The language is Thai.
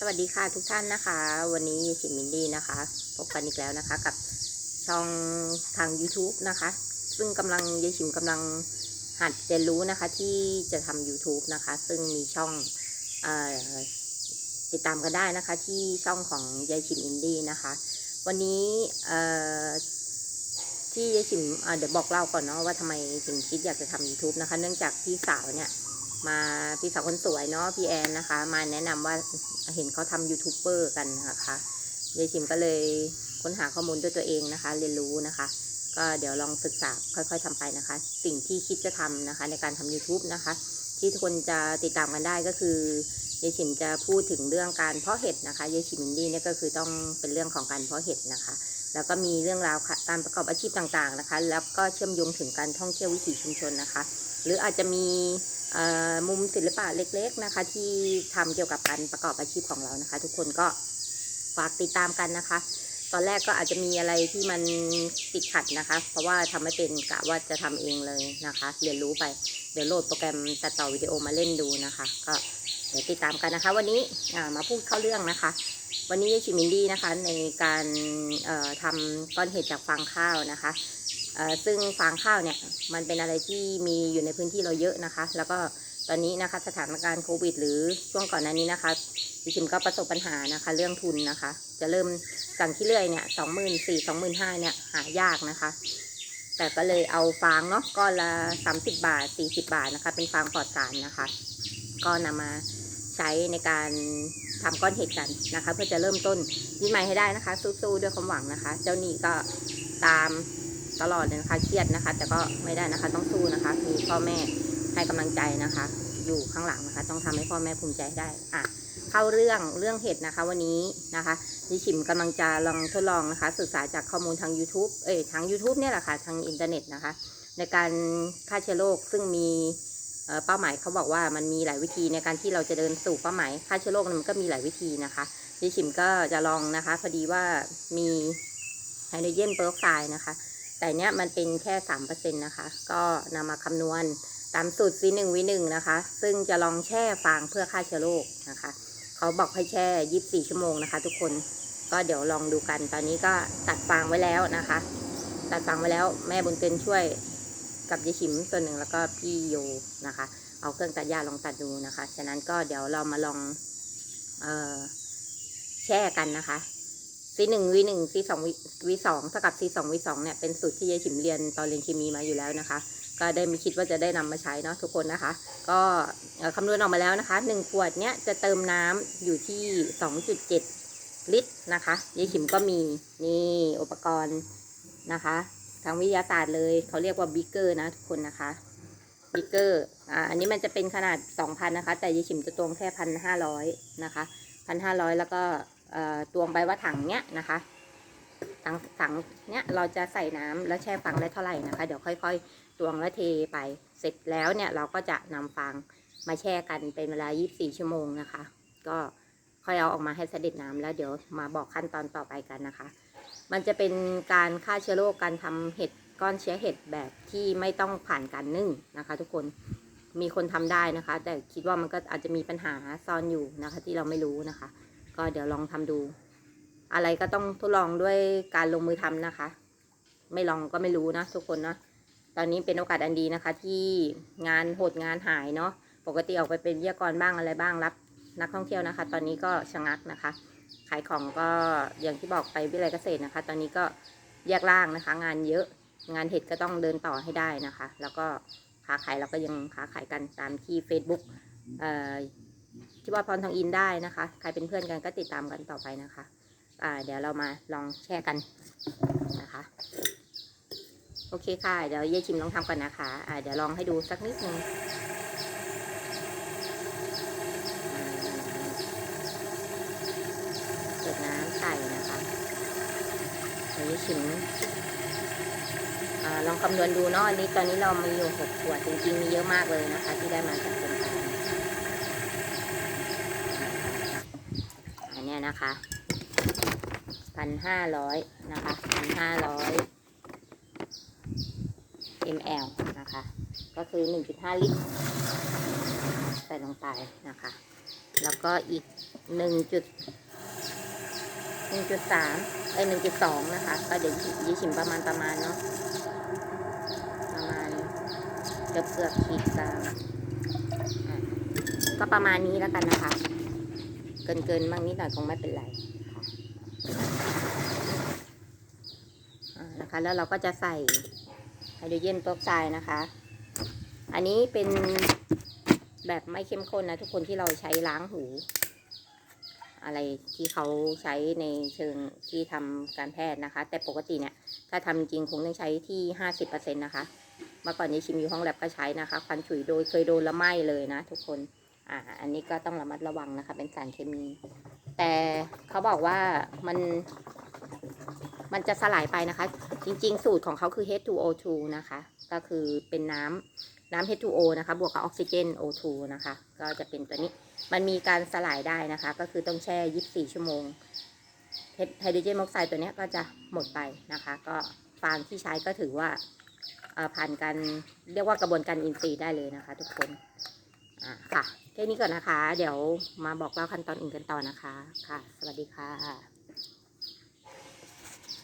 สวัสดีค่ะทุกท่านนะคะ วันนี้ชิมินดี้นะคะ พบกันอีกแล้วนะคะ กับช่องทาง YouTube นะคะ ซึ่งกำลังยายชิมกำลังหัดเรียนรู้นะคะ ที่จะทำ YouTube นะคะ ซึ่งมีช่องออติดตามกันได้นะคะ ที่ช่องของยายชิมอินดี้นะคะ วันนี้ที่ยายชิมเเดี๋ยวบอกเล่าก่อนเนาะว่าทำไมถึงคิดอยากจะทำ YouTube นะคะ เนื่องจากพี่สาวเนี่ย มาพี่สาวคนสวยเนาะพี่แอนนะคะ มาแนะนำว่าเห็นเขาทำยูทูบเบอร์กันนะคะยายชิมก็เลยค้นหาข้อมูลด้วยตัวเองนะคะ เรียนรู้นะคะ ก็เดี๋ยวลองศึกษาค่อยๆทำไปนะคะ สิ่งที่คิดจะทำนะคะ ในการทำ YouTube นะคะ ที่ทุกคนจะติดตามกันได้ก็คือยายชิมจะพูดถึงเรื่องการเพาะเห็ดนะคะยายชิมอินดี้เนี่ยก็คือต้องเป็นเรื่องของการเพาะเห็ดนะคะ แล้วก็มีเรื่องราวการประกอบอาชีพต่างๆนะคะ แล้วก็เชื่อมโยงถึงการท่องเที่ยววิถีชุมชนนะคะ หรืออาจจะมี มุมศิลปะเล็กๆนะคะ ที่ทำเกี่ยวกับการประกอบอาชีพของเรานะคะ ทุกคนก็ฝากติดตามกันนะคะ ตอนแรกก็อาจจะมีอะไรที่มันติดขัดนะคะ เพราะว่าทำไม่เป็นกะว่าจะทำเองเลยนะคะ เรียนรู้ไปเดี๋ยวโหลดโปรแกรมตัดต่อวิดีโอมาเล่นดูนะคะ ก็เดี๋ยวติดตามกันนะคะ วันนี้มาพูดเข้าเรื่องนะคะ วันนี้ยายชิมินดี้นะคะในการทำก้อนเห็ดจากฟางข้าวนะคะ ซึ่งฟางข้าวเนี่ยมันเป็นอะไรที่มีอยู่ในพื้นที่เราเยอะนะคะ แล้วก็ตอนนี้นะคะสถานการณ์โควิด หรือช่วงก่อนหน้านี้นะคะดิฉันก็ประสบปัญหานะคะ เรื่องทุนนะคะ จะเริ่มสั่งที่เรื่อยเนี่ยสองหมื่นสี่สองหมื่นห้าเนี่ยหายากนะคะ แต่ก็เลยเอาฟางเนาะก้อนละสามสิบบาทสี่สิบาทนะคะ เป็นฟางปลอดสารนะคะ ก็นำมาใช้ในการทำก้อนเห็ดกันนะคะ เพื่อจะเริ่มต้นยินใหม่ให้ได้นะคะ สู้ๆด้วยความหวังนะคะ เจ้าหนี้ก็ตาม ตลอดเลยนะคะเครียดนะคะ แต่ก็ไม่ได้นะคะ ต้องสู้นะคะ มีพ่อแม่ให้กำลังใจนะคะ อยู่ข้างหลังนะคะ ต้องทำให้พ่อแม่ภูมิใจได้อะเข้าเรื่องเรื่องเห็ดนะคะ วันนี้นะคะดิฉิมกำลังจะลองทดลองนะคะ ศึกษาจากข้อมูลทาง YouTube เอ้ยทาง YouTube เนี่ยแหละค่ะทางอินเทอร์เน็ตนะคะ ในการฆ่าเชื้อโรคซึ่งมีเป้าหมายเขาบอกว่ามันมีหลายวิธีในการที่เราจะเดินสู่เป้าหมายฆ่าเชื้อโรคมันก็มีหลายวิธีนะคะดิฉิมก็จะลองนะคะ พอดีว่ามีไฮโดรเจนเปอร์ออกไซด์นะคะ แต่เนี้ยมันเป็นแค่สามเปอร์เซ็นต์นะคะ ก็นำมาคำนวณตามสูตร C หนึ่ง V หนึ่งนะคะ ซึ่งจะลองแช่ฟางเพื่อฆ่าเชื้อโรคนะคะ เขาบอกให้แช่ยี่บสี่ชั่วโมงนะคะ ทุกคน ก็เดี๋ยวลองดูกัน ตอนนี้ก็ตัดฟางไว้แล้วนะคะ ตัดฟางไว้แล้วแม่บุญเต็นช่วยกับยายชิมส่วนหนึ่งแล้วก็พี่โยนะคะ เอาเครื่องตัดหญ้าลองตัดดูนะคะ ฉะนั้นก็เดี๋ยวเรามาลอง เออแช่กันนะคะ C หนึ่ง V หนึ่ง C สอง V สองเท่ากับ C สอง V สองเนี่ยเป็นสูตรที่ยายฉิมเรียนตอนเรียนเคมีมาอยู่แล้วนะคะ ก็ได้มีคิดว่าจะได้นำมาใช้เนาะทุกคนนะคะ ก็เอ่อคำนวณออกมาแล้วนะคะหนึ่งขวดเนี้ยจะเติมน้ำอยู่ที่สองจุดเจ็ดลิตรนะคะยายฉิมก็มีนี่อุปกรณ์นะคะทางวิทยาศาสตร์เลยเขาเรียกว่าบิ๊กเกอร์นะทุกคนนะคะบิ๊กเกอร์อ่าอันนี้มันจะเป็นขนาดสองพันนะคะ แต่ยายฉิมจะตวงแค่พันห้าร้อยนะคะพันห้าร้อยแล้วก็ ตวงไปว่าถังเนี้ยนะคะ ถังถังเนี้ยเราจะใส่น้ำแล้วแช่ฟังได้เท่าไหร่นะคะ เดี๋ยวค่อย ๆ ตวงแล้วเทไปเสร็จแล้วเนี่ยเราก็จะนำฟางมาแช่กันเป็นเวลา 24 ชั่วโมงนะคะ ก็ค่อยเอาออกมาให้เสด็จน้ำแล้วเดี๋ยวมาบอกขั้นตอนต่อไปกันนะคะ มันจะเป็นการฆ่าเชื้อโรคการทำเห็ดก้อนเชื้อเห็ดแบบที่ไม่ต้องผ่านการนึ่งนะคะ ทุกคนมีคนทำได้นะคะ แต่คิดว่ามันก็อาจจะมีปัญหาซ่อนอยู่นะคะ ที่เราไม่รู้นะคะ ก็เดี๋ยวลองทำดู อะไรก็ต้องทดลองด้วยการลงมือทำนะคะ ไม่ลองก็ไม่รู้นะทุกคนนะตอนนี้เป็นโอกาสอันดีนะคะ ที่งานโหดงานหายเนาะปกติออกไปเป็นวิทยากรบ้างอะไรบ้างรับ นักท่องเที่ยวนะคะ ตอนนี้ก็ชะงักนะคะ ขายของก็อย่างที่บอกไปวิทยาลัยเกษตรนะคะ ตอนนี้ก็แยกล่างนะคะ งานเยอะงานเห็ดก็ต้องเดินต่อให้ได้นะคะ แล้วก็ค้าขายเราก็ยังค้าขายกันตามที่ Facebook เอ่อ ที่ว่าพรทองอินได้นะคะ ใครเป็นเพื่อนกันก็ติดตามกันต่อไปนะคะ อ่า เดี๋ยวเรามาลองแช่กันนะคะ โอเคค่ะ เดี๋ยวเย่ชิมลองทำก่อนนะคะ อ่า เดี๋ยวลองให้ดูสักนิดนึงเกิดน้ำใส่นะคะเดี๋ยวเย่ชิมอ่าลองคำนวณดูเนาะอันนี้ตอนนี้เรามีอยู่หกขวดจริงๆมีเยอะมากเลยนะคะ ที่ได้มาจากโครงการอัน เนี้ยนะคะพันห้าร้อยนะคะพันห้าร้อย ml นะคะ ก็คือ 1.5 ลิตร ใส่ลงไปนะคะ แล้วก็อีกหนึ่งจุดหนึ่งจุดสามเอ้ยหนึ่งจุดสองนะคะ ก็เดี๋ยวยี่ชิมประมาณประมาณเนาะ ประมาณเกือบเกือบขีดกลางก็ประมาณนี้แล้วกันนะคะ กินเกินบ้างนิดหน่อยคงไม่เป็นไรนะคะ แล้วเราก็จะใส่ไฮโดรเจนเปอร์ออกไซด์นะคะ อันนี้เป็นแบบไม่เข้มข้นนะทุกคนที่เราใช้ล้างหู อะไรที่เขาใช้ในเชิงที่ทำการแพทย์นะคะ แต่ปกติเนี่ย ถ้าทำจริงคงต้องใช้ที่ห้าสิบเปอร์เซ็นต์นะคะเมื่อก่อนนี้ชิมอยู่ห้องแลบก็ใช้นะคะควันฉุยโดยเคยโดนละไหม้เลยนะทุกคน อ่าอันนี้ก็ต้องระมัดระวังนะคะ เป็นสารเคมี แต่เขาบอกว่ามันมันจะสลายไปนะคะ จริง ๆ สูตรของเขาคือ H2O2 นะคะ ก็คือเป็นน้ำน้ำ H2O นะคะ บวกกับออกซิเจน O2 นะคะ ก็จะเป็นตัวนี้ มันมีการสลายได้นะคะ ก็คือต้องแช่ 24 ชั่วโมงไฮโดรเจนมอกไซด์ตัวนี้ก็จะหมดไปนะคะ ก็ฟางที่ใช้ก็ถือว่าผ่านการเรียกว่ากระบวนการอินทรีย์ได้เลยนะคะ ทุกคน อ่าค่ะ แค่นี้ก่อนนะคะ เดี๋ยวมาบอกเล่าขั้นตอนอื่นกันต่อนะคะ ค่ะ สวัสดีค่ะ